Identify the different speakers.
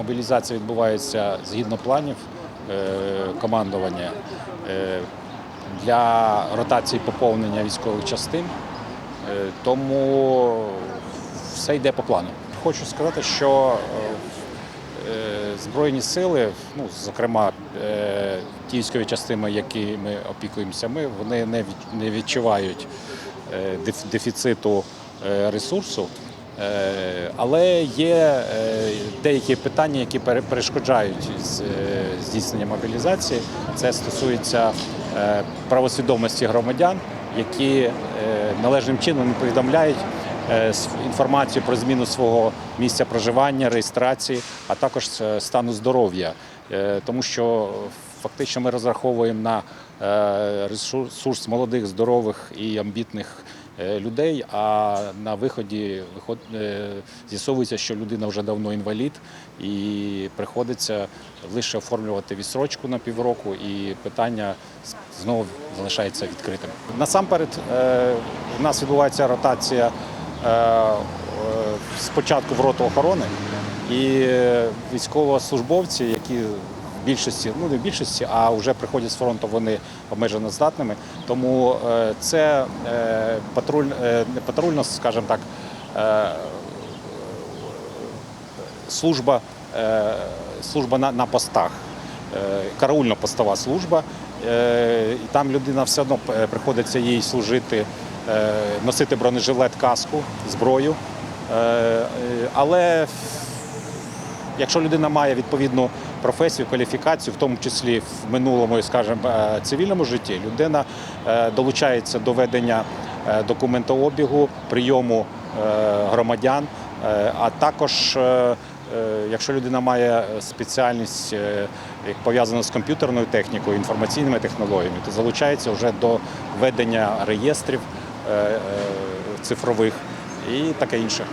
Speaker 1: Мобілізація відбувається згідно планів е, командування е, для ротації поповнення військових частин. Е, Тому все йде по плану. Хочу сказати, що Збройні сили, ну, зокрема ті військові частини, якими опікуємося ми, вони не від- відчувають дефіциту ресурсу. Е, Але є е, деякі питання, які пере- перешкоджають е, здійснення мобілізації. Це стосується правосвідомості громадян, які належним чином не повідомляють інформацію про зміну свого місця проживання, реєстрації, а також стану здоров'я. Тому що фактично ми розраховуємо на ресурс молодих, здорових і амбітних людей, а на виході виход, е, з'ясовується, що людина вже давно інвалід і приходиться лише оформлювати відсрочку на півроку, і питання знову залишається відкритим. Насамперед, е, у нас відбувається ротація е, е, спочатку в роту охорони, і е, військовослужбовці, які більшості, ну не в більшості, а вже приходять з фронту, вони обмежено здатними. Тому е, це е, патруль, е, не патрульно, скажімо так, служба, служба на, на постах, караульно-постова служба. І там людина все одно приходиться їй служити, носити бронежилет, каску, зброю. Але якщо людина має відповідну професію, кваліфікацію, в тому числі в минулому, скажімо, е, цивільному житті, людина е, долучається до ведення е, документообігу, прийому громадян, а також. Якщо людина має спеціальність пов'язану з комп'ютерною технікою, інформаційними технологіями, то залучається вже до ведення реєстрів цифрових і таке інше.